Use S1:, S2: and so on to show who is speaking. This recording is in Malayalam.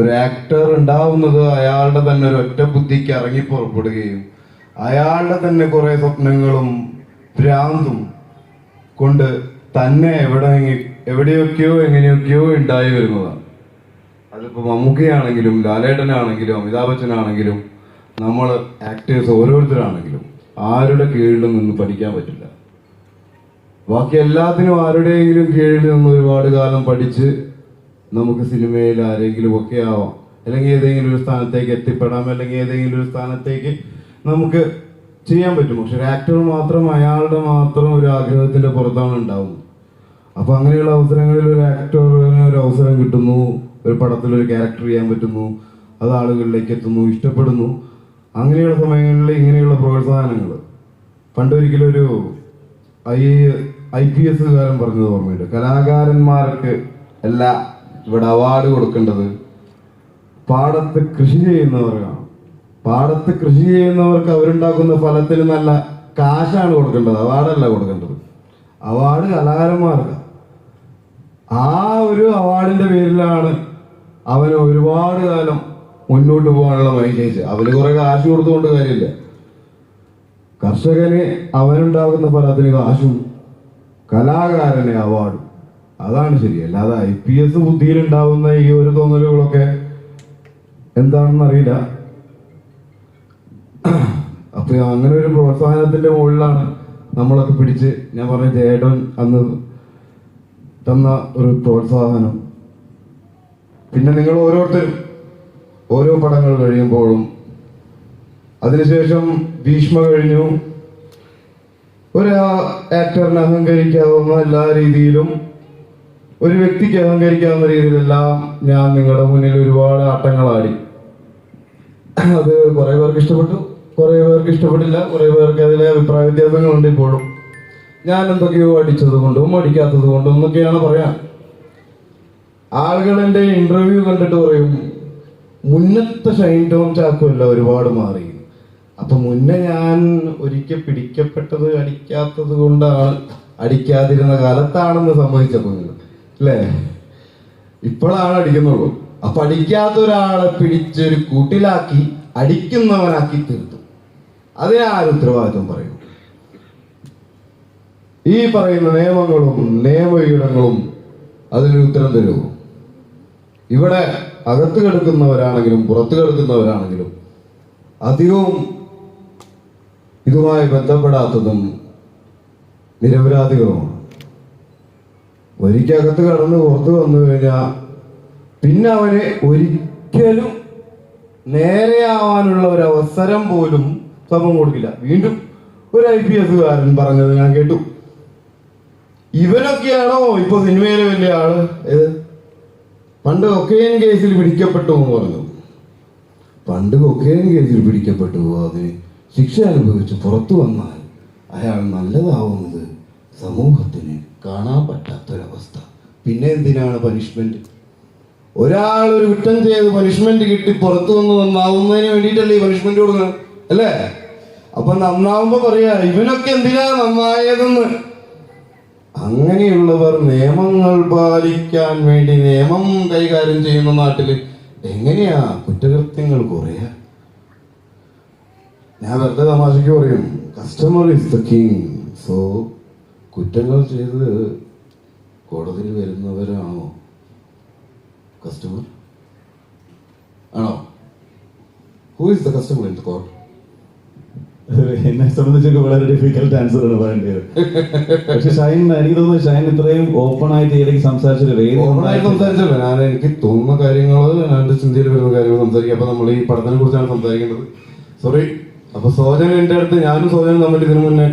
S1: ഒരു ആക്ടർ ഉണ്ടാവുന്നത് അയാളുടെ തന്നെ ഒരു ഒറ്റ ബുദ്ധിക്ക് ഇറങ്ങി പുറപ്പെടുകയും അയാളുടെ തന്നെ കുറെ സ്വപ്നങ്ങളും ഭ്രാന്തും കൊണ്ട് തന്നെ എവിടെ എവിടെയൊക്കെയോ എങ്ങനെയൊക്കെയോ ഉണ്ടായി വരുന്നതാണ്. അതിപ്പോ മമ്മൂക്കയാണെങ്കിലും ലാലേട്ടനാണെങ്കിലും അമിതാഭ് ബച്ചനാണെങ്കിലും നമ്മൾ ആക്ടേഴ്സ് ഓരോരുത്തരാണെങ്കിലും ആരുടെ കീഴിലും നിന്ന് പഠിക്കാൻ പറ്റില്ല. ബാക്കി എല്ലാത്തിനും ആരുടെയെങ്കിലും കീഴിൽ നിന്ന് ഒരുപാട് കാലം പഠിച്ച് നമുക്ക് സിനിമയിൽ ആരെങ്കിലും ഒക്കെ ആവാം. അല്ലെങ്കിൽ ഏതെങ്കിലും ഒരു സ്ഥാനത്തേക്ക് എത്തിപ്പെടാം. അല്ലെങ്കിൽ ഏതെങ്കിലും ഒരു സ്ഥാനത്തേക്ക് നമുക്ക് ചെയ്യാൻ പറ്റും. പക്ഷെ ഒരു ആക്ടർ മാത്രം അയാളുടെ മാത്രം ഒരു ആഗ്രഹത്തിന്റെ പുറത്താണ് ഉണ്ടാവുന്നത്. അപ്പൊ അങ്ങനെയുള്ള അവസരങ്ങളിൽ ഒരു ആക്ടറിന് ഒരു അവസരം കിട്ടുന്നു. ഒരു പടത്തിൽ ഒരു ക്യാരക്ടർ ചെയ്യാൻ പറ്റുന്നു. അത് ആളുകളിലേക്ക് എത്തുന്നു ഇഷ്ടപ്പെടുന്നു. അങ്ങനെയുള്ള സമയങ്ങളിൽ ഇങ്ങനെയുള്ള പ്രോത്സാഹനങ്ങൾ. പണ്ടൊരിക്കലും ഒരു ഐ ഐ പി എസ് കാലം പറഞ്ഞത് ഓർമ്മയുണ്ട്. കലാകാരന്മാർക്ക് അല്ല ഇവിടെ അവാർഡ് കൊടുക്കേണ്ടത് പാടത്ത് കൃഷി ചെയ്യുന്നവർക്കാണ് പാടത്ത് കൃഷി ചെയ്യുന്നവർക്ക് അവരുണ്ടാക്കുന്ന ഫലത്തിന് നല്ല കാശാണ് കൊടുക്കേണ്ടത്. അവാർഡല്ല കൊടുക്കേണ്ടത്. അവാർഡ് കലാകാരന്മാർക്ക്. ആ ഒരു അവാർഡിന്റെ പേരിലാണ് അവന് ഒരുപാട് കാലം മുന്നോട്ട് പോകാനുള്ള മൈലേജ് അവന് കുറെ കാശ് കൊടുത്തുകൊണ്ട് കാര്യമില്ല. കർഷകന് അവനുണ്ടാകുന്ന ഫലത്തിന് കാശും കലാകാരനെ അവാർഡും അതാണ് ശരി. അല്ലാതെ ഐ പി എസ് ബുദ്ധിയിൽ ഉണ്ടാവുന്ന ഈ ഒരു തോന്നലുകളൊക്കെ എന്താണെന്നറിയില്ല. അപ്പൊ അങ്ങനെ ഒരു പ്രോത്സാഹനത്തിന്റെ മുകളിലാണ് നമ്മളൊക്കെ പിടിച്ച് ഞാൻ പറഞ്ഞ ജേഡൻ അന്ന് തന്ന ഒരു പ്രോത്സാഹനം. പിന്നെ നിങ്ങൾ ഓരോരുത്തരും ഓരോ പടങ്ങൾ കഴിയുമ്പോഴും അതിനുശേഷം ഭീഷ്മ കഴിഞ്ഞു. ഒരു ആക്ടറിനെ അഹങ്കരിക്കാവുന്ന എല്ലാ രീതിയിലും ഒരു വ്യക്തിക്ക് അഹങ്കരിക്കാവുന്ന രീതിയിലെല്ലാം ഞാൻ നിങ്ങളുടെ മുന്നിൽ ഒരുപാട് ആട്ടങ്ങളാടി അത് കുറെ പേർക്ക് ഇഷ്ടപ്പെട്ടു കുറെ പേർക്ക് ഇഷ്ടപ്പെട്ടില്ല കുറെ പേർക്ക് അതിലെ അഭിപ്രായ വ്യത്യാസങ്ങളുണ്ട് ഇപ്പോഴും. ഞാൻ എന്തൊക്കെയോ അടിച്ചത് കൊണ്ടും അടിക്കാത്തത് കൊണ്ടും എന്നൊക്കെയാണ് പറയാൻ. ആളുകൾ എന്റെ ഇന്റർവ്യൂ കണ്ടിട്ട് പറയും മുന്നത്തെ ഷൈൻ ടോം ചാക്കുമല്ല ഒരുപാട് മാറി. അപ്പൊ മുന്നേ ഞാൻ ഒരിക്കൽ പിടിക്കപ്പെട്ടത് അടിക്കാത്തത് കൊണ്ടാണ് അടിക്കാതിരുന്ന കാലത്താണെന്ന് സംഭവിച്ചപ്പോൾ അല്ലേ? ഇപ്പോഴാണ് അടിക്കുന്നുള്ളൂ. അപ്പൊ അടിക്കാത്ത ഒരാളെ പിടിച്ചൊരു കൂട്ടിലാക്കി അടിക്കുന്നവനാക്കി തീർത്തു. അതിനാരും ഉത്തരവാദിത്വം പറയും? ഈ പറയുന്ന നിയമങ്ങളും നിയമവിഹിതങ്ങളും അതിനൊരു ഉത്തരം തരുമോ ഇവിടെ അകത്ത് കിടക്കുന്നവരാണെങ്കിലും പുറത്ത് കിടക്കുന്നവരാണെങ്കിലും അധികവും ഇതുമായി ബന്ധപ്പെടാത്തതും നിരപരാധികളുമാണ്. ഒരിക്കകത്ത് കടന്ന് പുറത്ത് വന്നു കഴിഞ്ഞാൽ പിന്നെ അവന് ഒരിക്കലും നേരെയാവാനുള്ള ഒരു അവസരം പോലും സമം കൊടുക്കില്ല. വീണ്ടും ഒരു ഐ പി എസുകാരൻ പറഞ്ഞത് ഞാൻ കേട്ടു. ഇവനൊക്കെയാണോ ഇപ്പൊ സിനിമയിലെ വലിയ ആൾ? ഏത്? പണ്ട് ഒക്കെയൻ കേസിൽ പിടിക്കപ്പെട്ടു എന്ന് പറഞ്ഞു. പണ്ട് കൊക്കൈൻ കേസിൽ പിടിക്കപ്പെട്ടു. അതിന് ശിക്ഷ അനുഭവിച്ച് പുറത്തു വന്നാൽ അയാൾ നല്ലതാവുന്നത് സമൂഹത്തിന് കാണാൻ പറ്റാത്തൊരവസ്ഥ പിന്നെ എന്തിനാണ് പനിഷ്മെന്റ് ഒരാൾ ഒരു കുറ്റം ചെയ്ത് പനിഷ്മെന്റ് കിട്ടി പുറത്തു വന്ന് നന്നാവുന്നതിന് വേണ്ടിയിട്ടല്ലേ ഈ പനിഷ്മെന്റ് കൊടുക്കുന്നത് അല്ലേ? അപ്പൊ നന്നാവുമ്പോ പറയാ ഇവനൊക്കെ എന്തിനാ നന്നായതെന്ന്? അങ്ങനെയുള്ളവർ നിയമങ്ങൾ പാലിക്കാൻ വേണ്ടി നിയമം കൈകാര്യം ചെയ്യുന്ന നാട്ടിൽ എങ്ങനെയാ കുറ്റകൃത്യങ്ങൾ കുറയാ? ഞാൻ വെറുതെ തമാശക്ക് പറയും customer is the king so കുറ്റങ്ങൾ ചെയ്ത് കോടതിയിൽ വരുന്നവരാണോ? കസ്റ്റമർ ആണോ? Who is the customer in court
S2: എന്നെ സംബന്ധിച്ചൊക്കെ വളരെ ഡിഫിക്കൽട്ട് ആൻസർ ആണ് പറയേണ്ടത്. പക്ഷെ ഷൈൻ എനിക്ക് തോന്നുന്നു ഷൈൻ ഇത്രയും ഓപ്പൺ ആയിട്ട് ഇടയ്ക്ക് സംസാരിച്ചൊരു
S1: ഓപ്പൺ സംസാരിച്ചല്ലോ. ഞാൻ എനിക്ക് തോന്നുന്ന കാര്യങ്ങൾ എന്റെ ചിന്തയിൽ വരുന്ന കാര്യങ്ങൾ സംസാരിക്കും. അപ്പൊ നമ്മൾ ഈ പഠനത്തെ കുറിച്ചാണ് സംസാരിക്കേണ്ടത്. സോറി അപ്പൊ സോജൻ എന്റെ അടുത്ത് ഞാനും സോജനും തമ്മിൽ ഇതിനു മുന്നേ